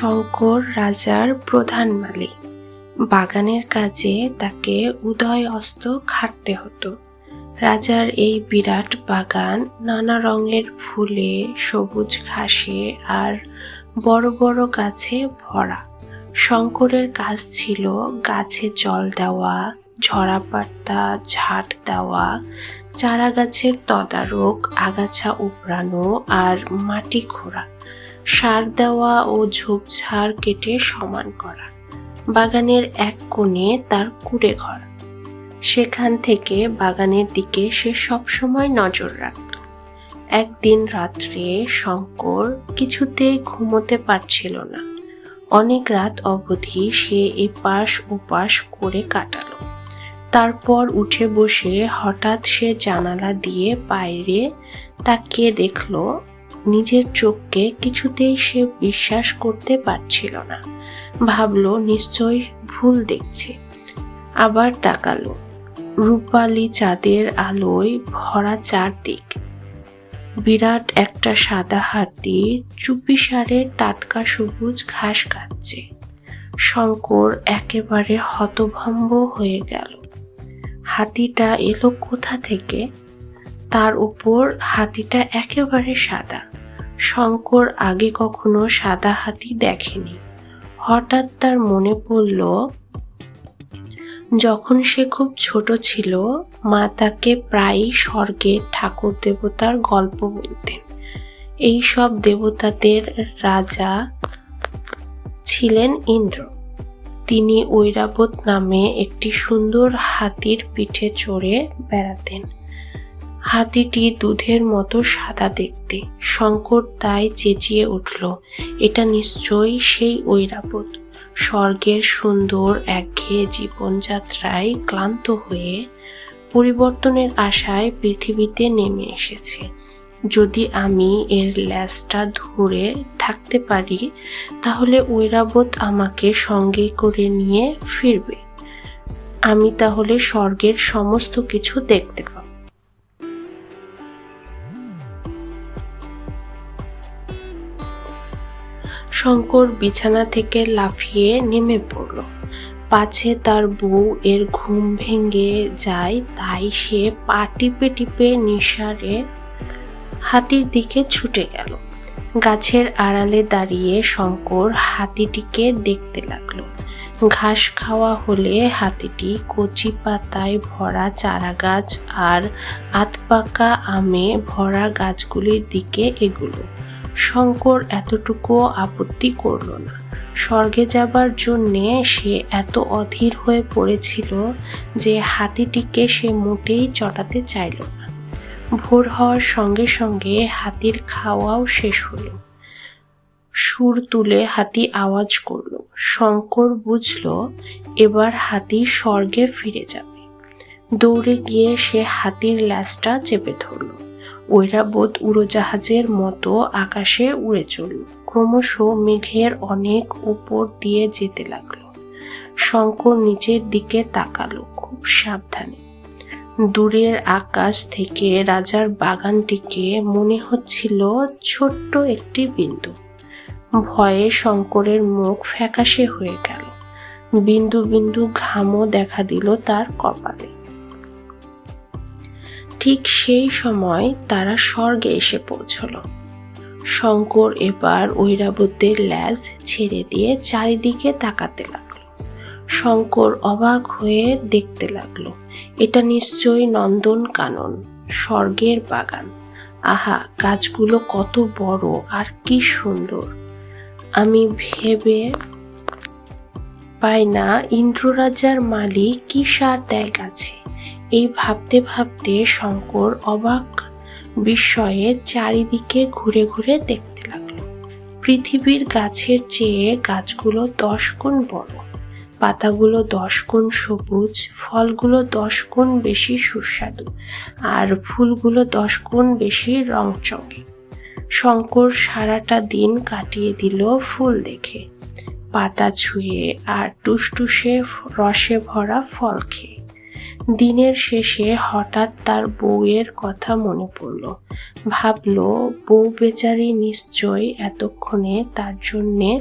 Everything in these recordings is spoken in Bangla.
শঙ্কর রাজার প্রধান মালিক। বাগানের কাজে তাকে উদয় অস্ত খাটতে হতো। রাজার এই বিরাট বাগান নানা রঙের ফুলে, সবুজ ঘাসে আর বড় বড় গাছে ভরা। শঙ্করের কাজ ছিল গাছে জল দেওয়া, ঝরা পাতা ঝাট দেওয়া চারা গাছের তদারক, আগাছা উপড়ানো আর মাটি খোঁড়া। সার দেওয়া ও ঝোপঝাড় কেটে সমান করা। বাগানের এক কোণে তার কুড়ে ঘর। সেখান থেকে বাগানের দিকে সে সবসময় নজর রাখত। একদিন রাত্রে শঙ্কর কিছুতেই ঘুমোতে পারছিল না। অনেক রাত অবধি সে এপাশ ওপাশ করে কাটালো। তারপর উঠে বসে হঠাৎ সে জানালা দিয়ে বাইরে তাকিয়ে দেখল নিজের চোখকে কিছুতেই সে বিশ্বাস করতে পারছিল না। ভাবলো নিশ্চয় ভুল দেখছে। আবার তাকালো। রূপালি চাঁদের আলোয় ভরা চারদিক। বিরাট একটা সাদা হাতি চুপিসারে টাটকা সবুজ ঘাস খাচ্ছে শঙ্কর একেবারে হতভম্ব হয়ে গেল। হাতিটা এলো কোথা থেকে? তার উপর হাতিটা একেবারে সাদা। শঙ্কর আগে কখনো সাদা হাতি দেখেনি। হঠাৎ তার মনে পড়ল, যখন সে খুব ছোট ছিল, মা তাকে প্রায়ই স্বর্গের ঠাকুর দেবতার গল্প বলতেন। এই সব দেবতাদের রাজা ছিলেন ইন্দ্র। তিনি ঐরাবত নামে একটি সুন্দর হাতির পিঠে চড়ে বেড়াতেন। হাতিটি দুধের মতো সাদা দেখতে। শঙ্কর তাই চেঁচিয়ে উঠল, এটা নিশ্চয়ই সেই ঐরাবত স্বর্গের সুন্দর একঘেয়ে জীবনযাত্রায় ক্লান্ত হয়ে পরিবর্তনের আশায় পৃথিবীতে নেমে এসেছে। যদি আমি এর ল্যাসটা ধরে থাকতে পারি, তাহলে ঐরাবত আমাকে সঙ্গে করে নিয়ে ফিরবে। আমি তাহলে স্বর্গের সমস্ত কিছু দেখতে পাব। শঙ্কর বিছানা থেকে লাফিয়ে নেমে পড়ল। পাছে তার বউ এর ঘুম ভেঙে যায়, তাই সে পা টিপে টিপে নিঃসারে হাতির দিকে ছুটে গেল। গাছের আড়ালে দাঁড়িয়ে শঙ্কর হাতিটিকে দেখতে লাগল। ঘাস খাওয়া হলে হাতিটি কচি পাতায় ভরা চারা গাছ আর আতপাকা আমে ভরা গাছগুলির দিকে এগুলো। শঙ্কর এতটুকু আপত্তি করল না। স্বর্গে যাবার জন্যে সে এত অধীর হয়ে পড়েছিল যে হাতিটিকে সে মোটেই চটাতে চাইল না। ভোর হওয়ার সঙ্গে সঙ্গে হাতির খাওয়াও শেষ হলো। সুর তুলে হাতি আওয়াজ করল, শঙ্কর বুঝল, এবার হাতি স্বর্গে ফিরে যাবে। দৌড়ে গিয়ে সে হাতির ল্যাসটা চেপে ধরল। ঐরাবত উড়োজাহাজের মতো আকাশে উড়ে চলল। ক্রমশ মেঘের অনেক উপর দিয়ে যেতে লাগল। শঙ্কর নিচের দিকে তাকালো খুব সাবধানে। দূরের আকাশ থেকে রাজার বাগানটিকে মনে হচ্ছিল ছোট্ট একটি বিন্দু। ভয়ে শঙ্করের মুখ ফ্যাকাশে হয়ে গেল। বিন্দু বিন্দু ঘামও দেখা দিল তার কপালে। ঠিক সেই সময় তারা স্বর্গে এসে পৌঁছল। শঙ্কর এবার ঐরাবতের ল্যাজ ছেড়ে দিয়ে চারিদিকে তাকাতে লাগল। শঙ্কর অবাক হয়ে দেখতে লাগল, এটা নিশ্চয়ই নন্দন কানন, স্বর্গের বাগান। আহা, গাছগুলো কত বড় আর কি সুন্দর। আমি ভেবে পাই না ইন্দ্ররাজার মালিক কি সার দেয় গাছে এই ভাবতে ভাবতে শঙ্কর অবাক বিস্ময়ে চারিদিকে ঘুরে ঘুরে দেখতে লাগল। পৃথিবীর গাছের চেয়ে গাছগুলো দশ গুণ বড়। পাতাগুলো দশ গুণ সবুজ, ফলগুলো দশ গুণ বেশি সুস্বাদু, আর ফুলগুলো দশ গুণ বেশি রংচঙে। শঙ্কর সারাটা দিন কাটিয়ে দিল ফুল দেখে। পাতা ছুঁয়ে আর টুসটুসে রসে ভরা ফল খেয়ে। দিনের শেষে হঠাৎ তার বউয়ের কথা মনে পড়ল। ভাবলো, বউ বেচারি নিশ্চয় এতক্ষণে তার জন্যে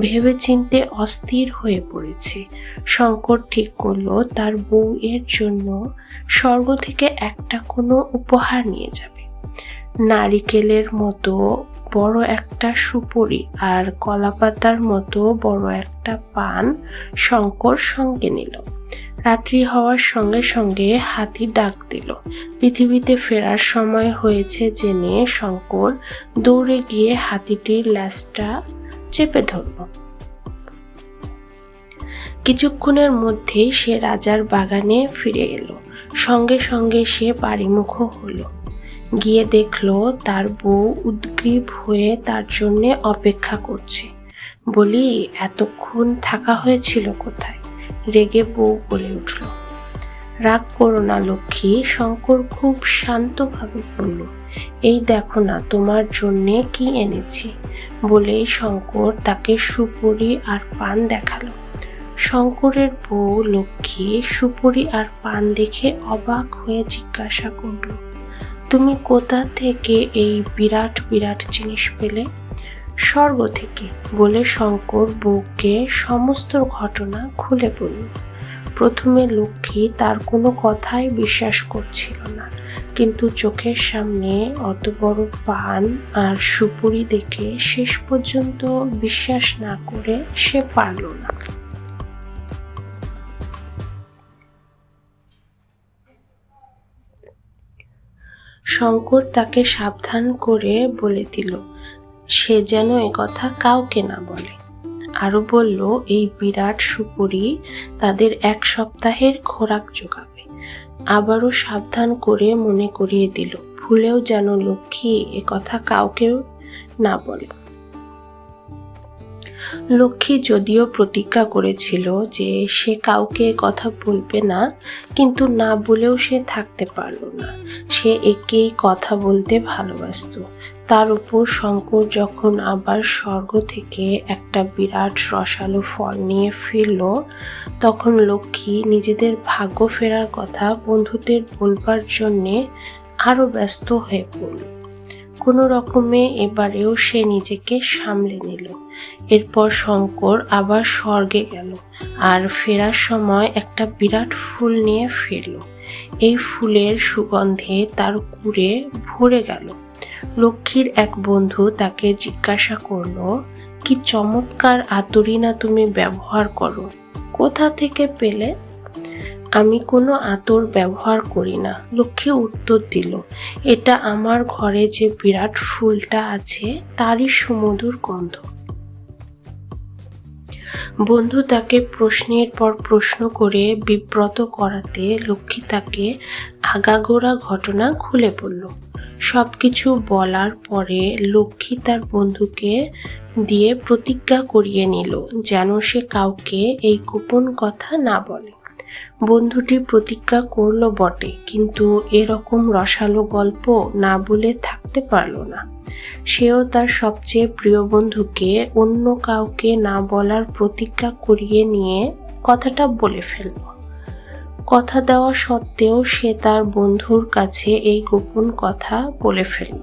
ভেবেচিন্তে অস্থির হয়ে পড়েছে। শঙ্কর ঠিক করল, তার বউয়ের জন্য স্বর্গ থেকে একটা কোনো উপহার নিয়ে যাবে। নারিকেলের মতো বড় একটা সুপুরি আর কলাপাতার মতো বড় একটা পান শঙ্কর সঙ্গে নিল। রাত্রি হওয়ার সঙ্গে সঙ্গে হাতি ডাক দিল। পৃথিবীতে ফেরার সময় হয়েছে জেনে শঙ্কর দৌড়ে গিয়ে হাতিটির ল্যাসটা চেপে ধরল। কিছুক্ষণের মধ্যেই সে রাজার বাগানে ফিরে এলো। সঙ্গে সঙ্গে সে বাড়িমুখ হলো। গিয়ে দেখল তার বউ উদ্গ্রীব হয়ে তার জন্যে অপেক্ষা করছে। বলি, এতক্ষণ থাকা হয়েছিল কোথায়? রেগে বউ বলে উঠল। রাগ করো না লক্ষ্মী, শঙ্কর খুব শান্তভাবে বলল, এই দেখো না তোমার জন্যে কি এনেছি বলেই শঙ্কর তাকে সুপুরি আর পান দেখাল। শঙ্করের বউ লক্ষ্মী সুপুরি আর পান দেখে অবাক হয়ে জিজ্ঞাসা করল, তুমি কোথা থেকে এই বিরাট বিরাট জিনিস পেলে? স্বর্গ থেকে বলে শঙ্কর বউকে সমস্ত ঘটনা খুলে বলল। প্রথমে লক্ষ্মী তার কোনো কথাই বিশ্বাস করছিল না, কিন্তু চোখের সামনে অত বড় পান আর সুপুরি দেখে শেষ পর্যন্ত বিশ্বাস না করে সে পারল না। শঙ্কর তাকে সাবধান করে বলে দিল সে যেন এ কথা কাউকে না বলে। আরও বলল, এই বিরাট সুপুরি তাদের এক সপ্তাহের খোরাক যোগাবে। আবারও সাবধান করে মনে করিয়ে দিল, ভুলেও যেন লক্ষ্মী এ কথা কাউকেও না বলে। লক্ষ্মী যদিও প্রতিজ্ঞা করেছিল যে সে কাউকে কথা বলবে না, কিন্তু না বলেও সে থাকতে পারল না। সে একেই কথা বলতে ভালোবাসত। তার উপর শঙ্কর যখন আবার স্বর্গ থেকে একটা বিরাট রসালো ফল নিয়ে ফিরল, তখন লক্ষ্মী নিজেদের ভাগ্য ফেরার কথা বন্ধুদের বলবার জন্যে আরও ব্যস্ত হয়ে পড়ল। কোনো রকমে এবারেও সে নিজেকে সামলে নিল। এরপর শঙ্কর আবার স্বর্গে গেল আর ফেরার সময় একটা বিরাট ফুল নিয়ে ফিরল। এই ফুলের সুগন্ধে তার কুড়ে ভরে গেল। লক্ষ্মীর এক বন্ধু তাকে জিজ্ঞাসা করল, কি চমৎকার আতরি না তুমি ব্যবহার করো? কোথা থেকে পেলে? আমি কোনো আতর ব্যবহার করি না, লক্ষ্মী উত্তর দিল। এটা আমার ঘরে যে বিরাট ফুলটা আছে, তারই সুমধুর গন্ধ। বন্ধু তাকে প্রশ্নের পর প্রশ্ন করে বিব্রত করাতে লক্ষ্মী তাকে আগাগোড়া ঘটনা খুলে বলল। সব কিছু বলার পরে লক্ষ্মী তার বন্ধুকে দিয়ে প্রতিজ্ঞা করিয়ে নিল যেন সে কাউকে এই গোপন কথা না বলে। বন্ধুটি প্রতিজ্ঞা করল বটে, কিন্তু এরকম রসালো গল্প না বলে থাকতে পারল না। সেও তার সবচেয়ে প্রিয় বন্ধুকে অন্য কাউকে না বলার প্রতিজ্ঞা করিয়ে নিয়ে কথাটা বলে ফেলল। কথা দেওয়া সত্ত্বেও সে তার বন্ধুর কাছে এই গোপন কথা বলে ফেলে।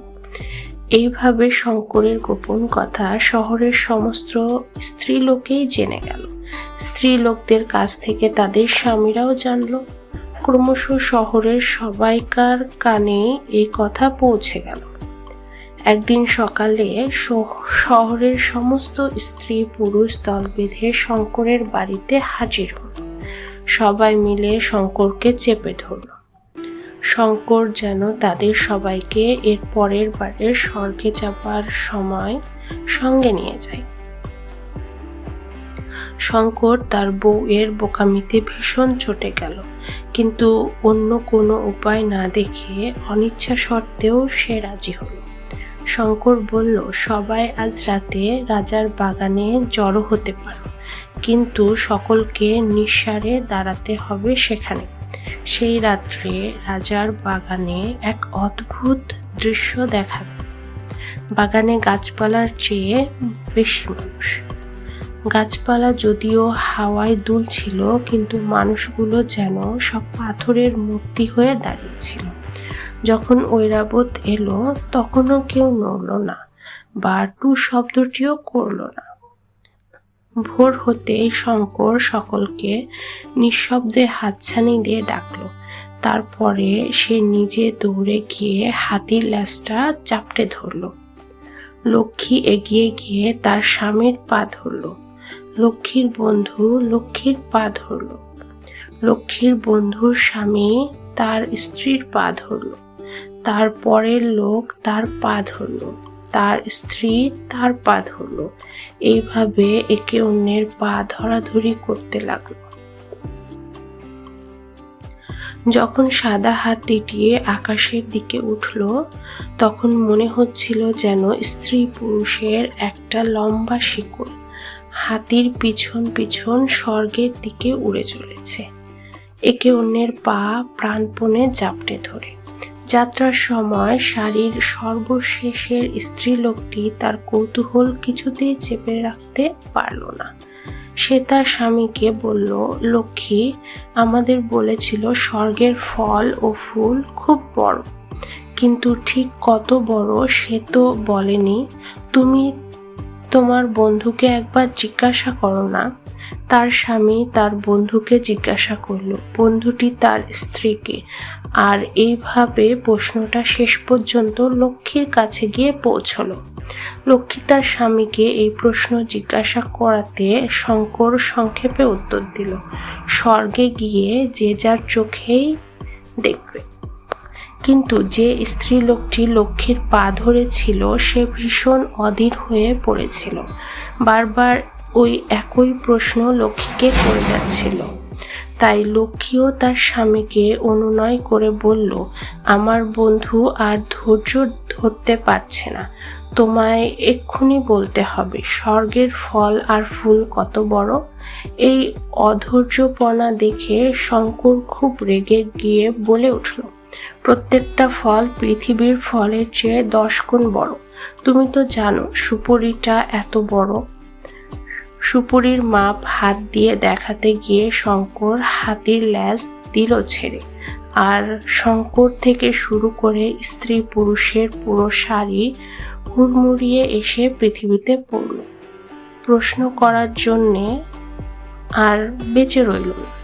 এইভাবে শঙ্করের গোপন কথা শহরের সমস্ত স্ত্রীলোকেই জেনে গেল। স্ত্রী লোকদের কাছ থেকে তাদের স্বামীরাও জানল। ক্রমশ শহরের সবাইকার কানে এই কথা পৌঁছে গেল। একদিন সকালে শহরের সমস্ত স্ত্রী পুরুষ দল বেঁধে শঙ্করের বাড়িতে হাজির হল। সবাই মিলে শঙ্করকে চেপে ধরল। শঙ্কর যেন তাদের সবাইকে এর পরের বারে স্বর্গে যাবার সময় সঙ্গে নিয়ে যায়। শঙ্কর তার বউয়ের বোকামিতে ভীষণ চটে গেল, কিন্তু অন্য কোনো উপায় না দেখে অনিচ্ছা সত্ত্বেও সে রাজি হলো। শঙ্কর বলল, সবাই আজ রাতে রাজার বাগানে জড়ো হতে পারো, কিন্তু সকলকে নিঃসারে দাঁড়াতে হবে সেখানে। সেই রাত্রে রাজার বাগানে এক অদ্ভুত দৃশ্য দেখা বাগানে গাছপালার চেয়ে বেশি মানুষ। গাছপালা যদিও হাওয়ায় দুলছিল, কিন্তু মানুষগুলো যেন সব পাথরের মূর্তি হয়ে দাঁড়িয়েছিল যখন ঐরাবত এলো, তখনও কেউ নড়ল না, বা টু শব্দটিও করল না। ভোর হতেই শঙ্কর সকলকে নিঃশব্দে হাতছানি দিয়ে ডাকলো। তারপরে সে নিজে দৌড়ে গিয়ে হাতির ল্যাসটা চাপটে ধরল। লক্ষ্মী এগিয়ে গিয়ে তার স্বামীর পা ধরল। লক্ষ্মীর বন্ধু লক্ষ্মীর পা ধরল। লক্ষ্মীর বন্ধুর স্বামী তার স্ত্রীর পা ধরল। তার পরের লোক তার পা ধরল, তার স্ত্রী তার পা ধরল। এইভাবে একে অন্যের পা ধরাধরি করতে লাগল। যখন সাদা হাতিটি আকাশের দিকে উঠল, তখন মনে হচ্ছিল যেন স্ত্রী পুরুষের একটা লম্বা শিকড় হাতির পিছন পিছন স্বর্গের দিকে উড়ে চলেছে। একে অন্যের পা প্রাণপণে জাপটে ধরে। যাত্রার সময় শাড়ির সর্বশেষের স্ত্রীলোকটি তার কৌতূহল কিছুতেই চেপে রাখতে পারল না। সে তার স্বামীকে বলল, লক্ষ্মী, আমাদের বলেছিল স্বর্গের ফল ও ফুল খুব বড়। কিন্তু ঠিক কত বড় সে তো বলেনি। তুমি তোমার বন্ধুকে একবার জিজ্ঞাসা করো না। তার স্বামী তার বন্ধুকে জিজ্ঞাসা করল। বন্ধুটি তার স্ত্রীকে আর এইভাবে প্রশ্নটা শেষ পর্যন্ত লক্ষ্মীর কাছে গিয়ে পৌঁছলো। লক্ষ্মী তার স্বামীকে এই প্রশ্ন জিজ্ঞাসা করাতে শঙ্কর সংক্ষেপে উত্তর দিল, স্বর্গে গিয়ে যে যার চোখেই দেখবে। কিন্তু যে স্ত্রী লোকটি লক্ষ্মীর পা ধরেছিল, সে ভীষণ অধীর হয়ে পড়েছিল। বারবার ওই একই প্রশ্ন লক্ষ্মীকে করে যাচ্ছিল। তাই লক্ষ্মীও তার স্বামীকে অনুনয় করে বলল, আমার বন্ধু আর ধৈর্য ধরতে পারছে না। তোমায় এক্ষুনি বলতে হবে, স্বর্গের ফল আর ফুল কত বড়? এই অধৈর্যপনা দেখে শঙ্কর খুব রেগে গিয়ে বলে উঠল, প্রত্যেকটা ফল পৃথিবীর ফলের চেয়ে দশ গুণ বড়। তুমি তো জানো সুপরিটা এত বড়। সুপুরির মাপ হাত দিয়ে দেখাতে গিয়ে শঙ্কর হাতির ল্যাজ দিল ছেড়ে। আর শঙ্কর থেকে শুরু করে স্ত্রী পুরুষের পুরো শাড়ি হুড়মুড়িয়ে এসে পৃথিবীতে পড়ল। প্রশ্ন করার জন্যে আর বেঁচে রইল না।